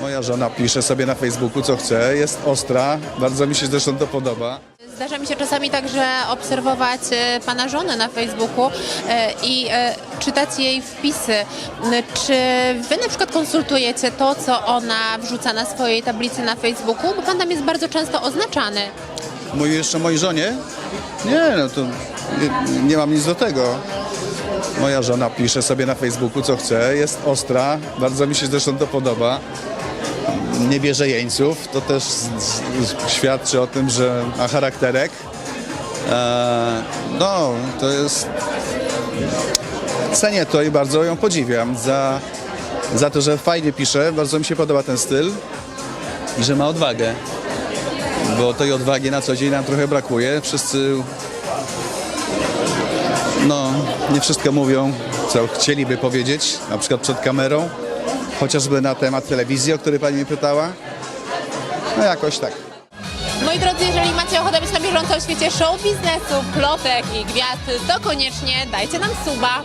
Moja żona pisze sobie na Facebooku co chce, jest ostra, bardzo mi się zresztą to podoba. Zdarza mi się czasami także obserwować e, pana żonę na Facebooku e, i e, czytać jej wpisy. N- Czy wy na przykład konsultujecie to, co ona wrzuca na swojej tablicy na Facebooku? Bo pan tam jest bardzo często oznaczany. Mój jeszcze mojej żonie? Nie, no to nie, nie mam nic do tego. Moja żona pisze sobie na Facebooku co chce, jest ostra, bardzo mi się zresztą to podoba. Nie bierze jeńców, to też świadczy o tym, że ma charakterek. E, no, to jest... Cenię to i bardzo ją podziwiam za, za to, że fajnie pisze, bardzo mi się podoba ten styl i że ma odwagę bo tej odwagi na co dzień nam trochę brakuje. Wszyscy no, nie wszystko mówią, co chcieliby powiedzieć, na przykład przed kamerą, chociażby na temat telewizji, o który pani mnie pytała. No jakoś tak. Moi drodzy, jeżeli macie ochotę być na bieżąco w świecie show biznesu, plotek i gwiazd, to koniecznie dajcie nam suba.